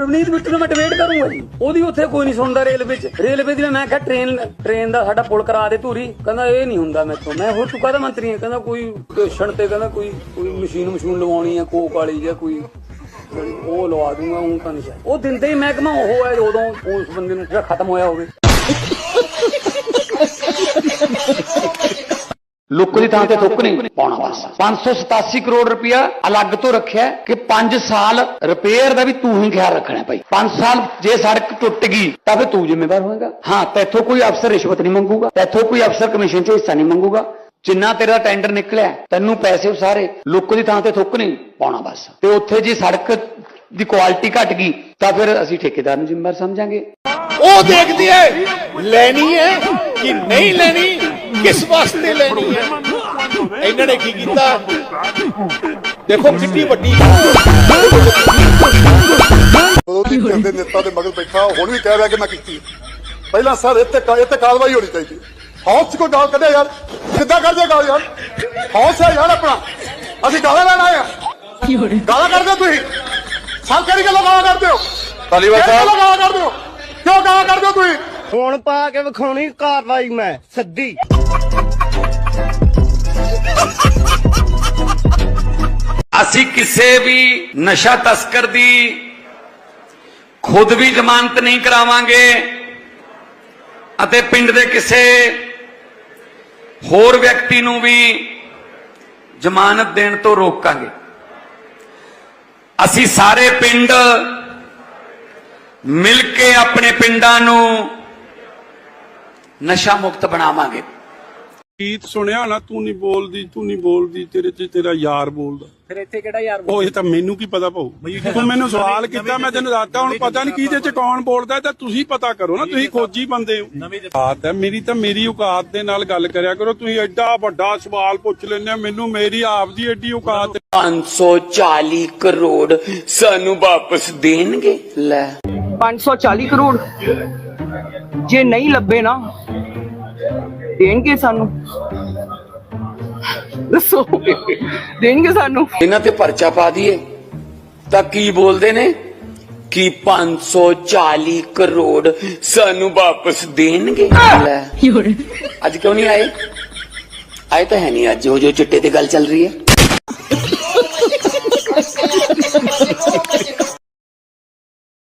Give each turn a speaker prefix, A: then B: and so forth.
A: ਰਵਨੀਤ ਬਿੱਟੂ ਨੂੰ ਮੈਂ ਡਿਬੇਟ ਕਰੂੰਗਾ ਜੀ। ਉਹਦੀ ਉੱਥੇ ਕੋਈ ਨਹੀਂ ਸੁਣਦਾ ਰੇਲਵੇ 'ਚ ਰੇਲਵੇ ਦੀ ਮੈਂ ਕਿਹਾ ਟ੍ਰੇਨ ਟ੍ਰੇਨ ਦਾ ਸਾਡਾ ਪੁਲ ਕਰਾ ਦੇ ਧੂਰੀ। ਕਹਿੰਦਾ ਇਹ ਨਹੀਂ ਹੁੰਦਾ ਮੈਥੋਂ। ਮੈਂ ਹੋਰ ਤੂੰ ਕਾਹਦਾ ਮੰਤਰੀ ਹੈ। ਕਹਿੰਦਾ ਕੋਈ ਸਟੇਸ਼ਨ ਤੇ ਕਹਿੰਦਾ ਕੋਈ ਕੋਈ ਮਸ਼ੀਨ ਮਸ਼ੀਨ ਲਵਾਉਣੀ ਹੈ ਕੋਕ ਵਾਲੀ ਜਾਂ ਕੋਈ ਉਹ ਲਵਾ ਦੂੰਗਾ, ਉਹ ਤਾਂ ਨਹੀਂ ਉਹ ਦਿੰਦੇ ਹੀ ਮਹਿਕਮਾ ਉਹ ਹੈ ਉਦੋਂ ਉਸ ਬੰਦੇ ਨੂੰ ਜਿਹੜਾ ਖਤਮ ਹੋਇਆ ਹੋਵੇ।
B: ਲੁੱਕ ਦੀ ਥਾਂ ਤੇ ਥੁੱਕ ਨਹੀਂ, ਪਾਉਣਾ ਬਸ। 587 ਕਰੋੜ ਰੁਪਇਆ ਅਲੱਗ ਤੋਂ ਰੱਖਿਆ ਕਿ 5 ਸਾਲ ਰਿਪੇਅਰ ਦਾ ਵੀ ਤੂੰ ਹੀ ਖਿਆਲ ਰੱਖਣਾ ਹੈ ਭਾਈ। 5 ਸਾਲ ਜੇ ਸੜਕ ਟੁੱਟ ਗਈ, ਤਾਂ ਫਿਰ ਤੂੰ ਜ਼ਿੰਮੇਵਾਰ ਹੋਏਗਾ। ਹਾਂ ਤੈਥੋਂ ਕੋਈ ਅਫਸਰ ਰਿਸ਼ਵਤ ਨਹੀਂ ਮੰਗੂਗਾ। ਤੈਥੋਂ ਕੋਈ ਅਫਸਰ ਕਮਿਸ਼ਨ 'ਚ ਹਿੱਸਾ ਨਹੀਂ ਮੰਗੂਗਾ। ਜਿੰਨਾ ਤੇਰਾ ਟੈਂਡਰ ਨਿਕਲਿਆ ਤੈਨੂੰ ਪੈਸੇ ਉਹ ਸਾਰੇ ਲੁੱਕ ਦੀ ਥਾਂ ਤੇ ਥੁੱਕ ਨਹੀਂ, ਪਾਉਣਾ ਬਸ। ਤੇ ਉੱਥੇ ਜੇ ਸੜਕ ਦੀ ਕੁਆਲਿਟੀ ਘਟ ਗਈ, ਤਾਂ ਫਿਰ ਅਸੀਂ ਠੇਕੇਦਾਰ ਨੂੰ ਜ਼ਿੰਮੇਵਾਰ ਸਮਝਾਂਗੇ।
C: ਉਹ ਦੇਖਦੀ ਹੈ, ਲੈਣੀ ਹੈ ਕਿ ਨਹੀਂ ਲੈਣੀ? ਕਿਸ ਵਾਸਤੇ ਲੈਣੀ ਹੈ? ਇਹਨਾਂ ਨੇ ਕੀ ਕੀਤਾ? ਦੇਖੋ ਕਿੰਨੀ ਵੱਡੀ
D: ਵਿਰੋਧੀ ਧਿਰ ਦੇ ਨੇਤਾ ਦੇ ਮਗਰ ਬੈਠਾ ਹੁਣ ਵੀ ਕਹਿ ਰਿਹਾ ਕਿ ਮੈਂ ਕੀਤੀ। ਪਹਿਲਾਂ ਸਰ ਇੱਥੇ ਇੱਥੇ ਕਾਰਵਾਈ ਹੋਣੀ ਚਾਹੀਦੀ ਹੌਸ ਕੋ ਗਾਲ ਕੱਢਿਆ ਯਾਰ? ਕਿੱਦਾਂ ਕੱਢਦੇ ਗਾਲ ਯਾਰ? ਹੌਸ ਹੈ ਯਾਰ ਆਪਣਾ। ਅਸੀਂ ਗਾਲਾਂ ਲੈਣ ਆਏ ਆ। ਗਾਲਾਂ ਕਰਦੇ ਹੋ ਤੁਸੀਂ? ਸਭ ਕਿਹੜੀ ਗੱਲੋਂ ਗਾਲਾਂ ਕਰਦੇ ਹੋ? ਕਿਹੜੀ
C: ਸਾਹਿਬ।
D: ਗੱਲੋਂ ਗਾਲਾਂ ਕਰਦੇ ਹੋ? ਕਿਉਂ ਗਾਲਾਂ ਕਰਦੇ ਹੋ ਤੁਸੀਂ?
E: ਹੁਣ ਪਾ ਕੇ ਵਿਖਾਉਣੀ ਕਾਰਵਾਈ ਮੈਂ ਸੱਦੀ
B: ਅਸੀਂ ਕਿਸੇ ਵੀ ਨਸ਼ਾ ਤਸਕਰ ਦੀ ਖੁਦ ਵੀ ਜ਼ਮਾਨਤ ਨਹੀਂ ਕਰਾਵਾਂਗੇ ਅਤੇ ਪਿੰਡ ਦੇ ਕਿਸੇ ਹੋਰ ਵਿਅਕਤੀ ਨੂੰ ਵੀ ਜ਼ਮਾਨਤ ਦੇਣ ਤੋਂ ਰੋਕਾਂਗੇ। ਅਸੀਂ ਸਾਰੇ ਪਿੰਡ ਮਿਲ ਕੇ ਆਪਣੇ ਪਿੰਡਾਂ ਨੂੰ ਨਸ਼ਾ ਮੁਕਤ ਬਣਾਵਾਂਗੇ।
F: ਗੀਤ ਸੁਣਿਆ ਨਾ ਤੂੰ ਨਹੀਂ ਬੋਲਦੀ ਤੂੰ ਨਹੀਂ ਬੋਲਦੀ ਤੇਰੇ ਚ ਤੇਰਾ ਯਾਰ ਬੋਲਦਾ।
A: ਫਿਰ ਇੱਥੇ ਕਿਹੜਾ ਯਾਰ
F: ਉਹ ਇਹ ਤਾਂ ਮੈਨੂੰ ਕੀ ਪਤਾ ਭਾਊ ਤੂੰ ਮੈਨੂੰ ਸਵਾਲ ਕੀਤਾ ਮੈਂ ਤੈਨੂੰ ਦੱਸਦਾ ਹੁਣ ਪਤਾ ਨਹੀਂ ਕਿਹਦੇ ਚ ਕੌਣ ਬੋਲਦਾ ਤਾਂ ਤੁਸੀਂ ਪਤਾ ਕਰੋ ਨਾ ਤੁਸੀਂ ਖੋਜੀ ਬੰਦੇ ਹੋ। ਔਕਾਤ ਹੈ ਮੇਰੀ ਤਾਂ ਮੇਰੀ ਔਕਾਤ ਦੇ ਨਾਲ ਗੱਲ ਕਰਿਆ ਕਰੋ ਤੁਸੀਂ ਐਡਾ ਵੱਡਾ ਸਵਾਲ ਪੁੱਛ ਲੈਂਦੇ ਮੈਨੂੰ ਮੇਰੀ ਆਪ ਦੀ ਐਡੀ ਔਕਾਤ
B: 540 ਕਰੋੜ ਸਾਨੂੰ ਵਾਪਸ ਦੇਣਗੇ? ਲੈ।
G: 540 ਕਰੋੜ? ਜੇ ਨਹੀਂ ਲੱਭੇ ਨਾ ਦੇਣਗੇ ਸਾਨੂੰ? ਦੱਸੋ। ਦੇਣਗੇ ਸਾਨੂੰ?
B: ਇਹਨਾਂ ਤੇ ਪਰਚਾ ਪਾ ਦਈਏ। ਤਾਂ ਕੀ ਬੋਲਦੇ ਨੇ? ਕਿ 540 ਕਰੋੜ ਸਾਨੂੰ ਵਾਪਸ ਦੇਣਗੇ। ਲੈ। ਅੱਜ ਕਿਉਂ ਨਹੀਂ ਆਏ? ਆਏ ਤਾਂ ਹੈ ਨਹੀਂ ਅੱਜ। ਉਹ ਜੋ ਚਿੱਟੇ ਤੇ ਗੱਲ ਚੱਲ ਰਹੀ ਹੈ।